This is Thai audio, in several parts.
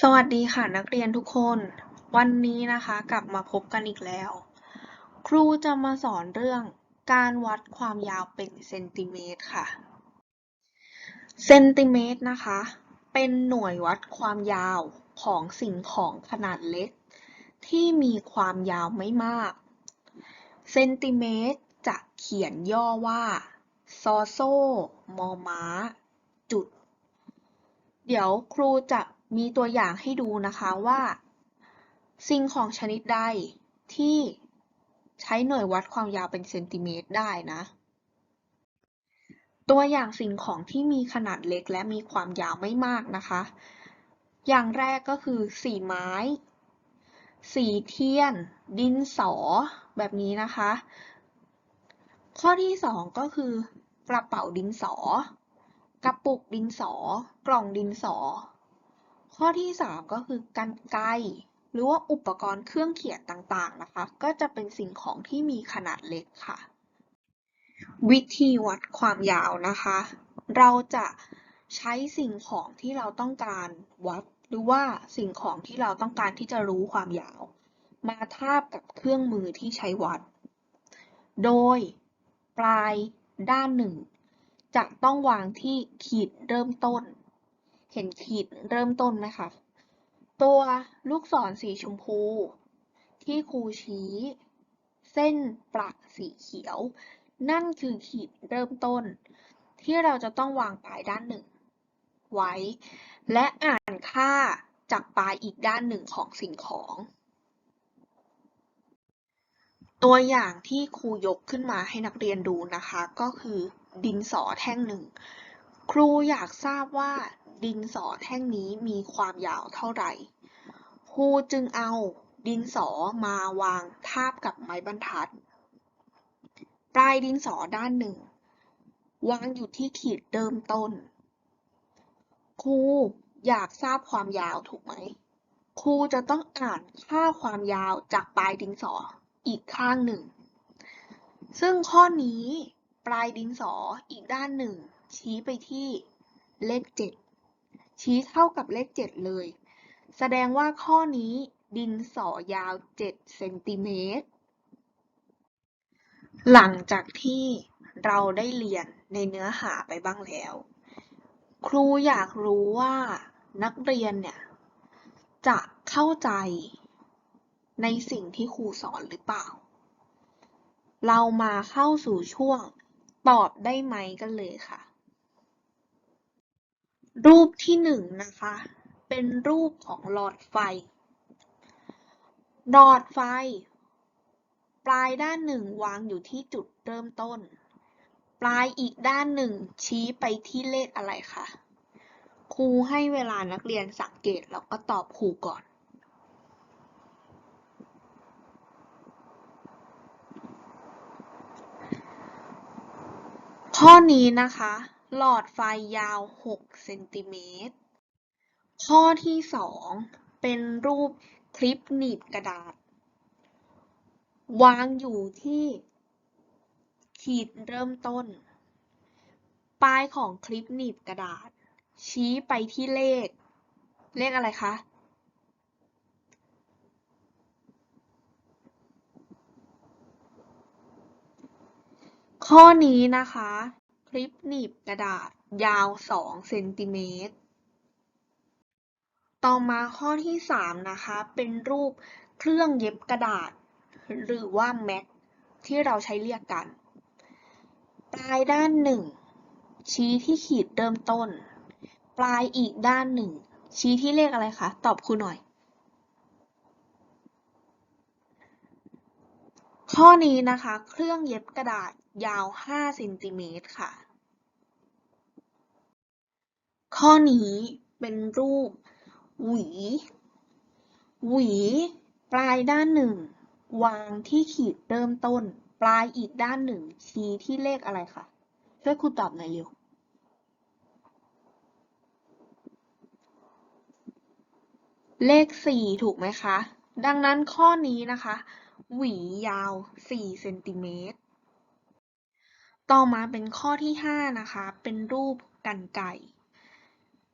สวัสดีค่ะนักเรียนทุกคน วันนี้นะคะกลับมาพบกันอีกแล้ว ครูจะมาสอนเรื่องการวัดความยาวเป็นเซนติเมตรค่ะเซนติเมตรนะคะ เป็นหน่วยวัดความยาวของสิ่งของขนาดเล็ก ที่มีความยาวไม่มากเซนติเมตรจะเขียนย่อว่าซอโซมอม้า จุด เดี๋ยวครูจะ มีตัวอย่างให้ดูนะคะว่า สิ่งของชนิดใดที่ใช้หน่วยวัดความยาวเป็นเซนติเมตรได้นะ ตัวอย่างสิ่งของที่มีขนาดเล็กและมีความยาวไม่มากนะคะ อย่างแรกก็คือสีไม้ สีเทียน ดินสอ แบบนี้นะคะ ข้อที่สองก็คือกระเป๋าดินสอกระปุกดินสอกล่องดินสอ ข้อที่สามก็คือกันไกรหรือว่าอุปกรณ์เครื่องเขียนต่างๆนะคะ ก็จะเป็นสิ่งของที่มีขนาดเล็กค่ะ วิธีวัดความยาวนะคะ เราจะใช้สิ่งของที่เราต้องการวัด หรือว่าสิ่งของที่เราต้องการที่จะรู้ความยาว มาทาบกับเครื่องมือที่ใช้วัด โดยปลายด้านหนึ่งจะต้องวางที่ขีดเริ่มต้น เห็นขีดเริ่มต้นไหมคะตัวลูกศรสีชมพู ที่ครูชี้ เส้นประสีเขียว นั่นคือขีดเริ่มต้น ที่เราจะต้องวางปลายด้านหนึ่ง ไว้ และอ่านค่าจากปลายอีกด้านหนึ่งของสิ่งของ ตัวอย่างที่ครูยกขึ้นมาให้นักเรียนดูนะคะ ก็คือดินสอแท่งหนึ่ง ครูอยากทราบว่า ดินสอแท่งนี้มีความยาวเท่าไหร่ ครูจึงเอาดินสอมาวางทาบกับไม้บรรทัด ปลายดินสอด้านหนึ่ง วางอยู่ที่ขีดเริ่มต้น ครูอยากทราบความยาวถูกไหม ครูจะต้องอ่านค่าความยาวจากปลายดินสออีกข้างหนึ่ง ซึ่งข้อนี้ปลายดินสออีกด้านหนึ่ง ชี้ไปที่เลขเจ็ด ชี้เท่ากับเลขเจ็ดเลย แสดงว่าข้อนี้ดินสอยาวเจ็ดเซนติเมตร หลังจากที่เราได้เรียนในเนื้อหาไปบ้างแล้ว ครูอยากรู้ว่านักเรียนเนี่ย จะเข้าใจในสิ่งที่ครูสอนหรือเปล่า เรามาเข้าสู่ช่วงตอบได้ไหมกันเลยค่ะ รูปที่หนึ่งนะคะ เป็นรูปของหลอดไฟ หลอดไฟ ปลายด้านหนึ่งวางอยู่ที่จุดเริ่มต้น ปลายอีกด้านหนึ่งชี้ไปที่เลขอะไรคะครูให้เวลานักเรียนสังเกตแล้วก็ตอบครูก่อนข้อนี้นะคะ หลอดไฟยาว 6 เซนติเมตร ข้อที่ 2 เป็นรูปคลิปหนีบกระดาษ วางอยู่ที่ขีดเริ่มต้น ปลายของคลิปหนีบกระดาษ ชี้ไปที่เลข เลขอะไรคะ ข้อนี้นะคะ ลิปหนีบกระดาษยาว 2 เซนติเมตร ต่อมาข้อที่ 3 นะคะ เป็นรูปเครื่องเย็บกระดาษ หรือว่าแม็กที่เราใช้เรียกกัน ปลายด้านหนึ่งชี้ที่ขีดเริ่มต้น ปลายอีกด้านหนึ่งชี้ที่เลขอะไรคะ ตอบครูหน่อย ข้อนี้นะคะ เครื่องเย็บกระดาษยาว 5 เซนติเมตรค่ะ ข้อนี้เป็นรูป หวี หวี ปลายด้านหนึ่ง วางที่ขีดเริ่มต้น ปลายอีกด้านหนึ่ง ชี้ที่เลขอะไรคะช่วยครูตอบหน่อยเร็วเลข 4 ถูกไหมคะ ดังนั้นข้อนี้นะคะ หวียาว 4 เซนติเมตร ต่อมาเป็นข้อที่ 5 นะคะ เป็นรูปกันไก่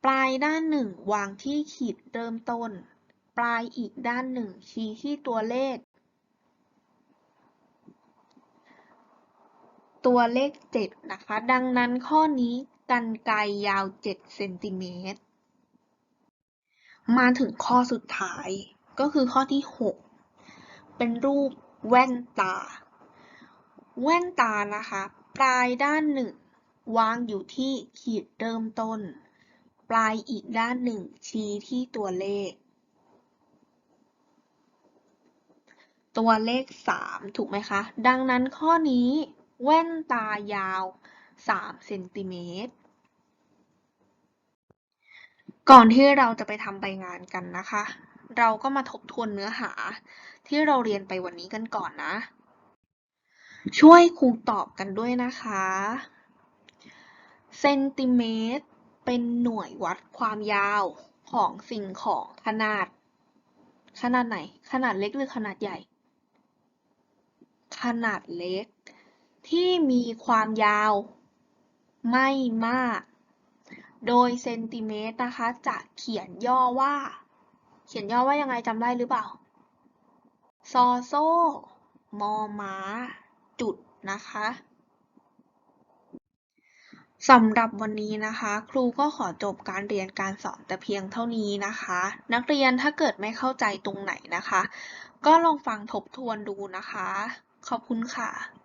ปลายด้านหนึ่งวางที่ขีดเริ่มต้น ปลายอีกด้านหนึ่งชี้ที่ตัวเลข ตัวเลข 7 นะคะ ดังนั้นข้อนี้กรรไกรยาว 7 เซนติเมตร มาถึงข้อสุดท้ายก็คือข้อที่ 6 เป็นรูปแว่นตา แว่นตานะคะ ปลายด้านหนึ่งวางอยู่ที่ขีดเริ่มต้น ปลายอีกด้านหนึ่งชี้ที่ตัวเลข ตัวเลข 3 ถูกไหมคะ ดังนั้นข้อนี้แว่นตายาว3เซนติเมตร ก่อนที่เราจะไปทำใบงานกันนะคะ เราก็มาทบทวนเนื้อหาที่เราเรียนไปวันนี้กันก่อนนะ ช่วยครูตอบกันด้วยนะคะ เซนติเมตร เป็นหน่วยวัดความยาวของสิ่งของขนาด ขนาดไหน ขนาดเล็กหรือขนาดใหญ่ ขนาดเล็ก ที่มีความยาวไม่มาก โดยเซนติเมตรนะคะจะเขียนย่อว่า เขียนย่อว่ายังไงจำได้หรือเปล่า ซอโซมอม้า จุดนะคะ สำหรับวันนี้นะคะ ครูก็ขอจบการเรียนการสอนแต่เพียงเท่านี้นะคะ นักเรียนถ้าเกิดไม่เข้าใจตรงไหนนะคะ ก็ลองฟังทบทวนดูนะคะ ขอบคุณค่ะ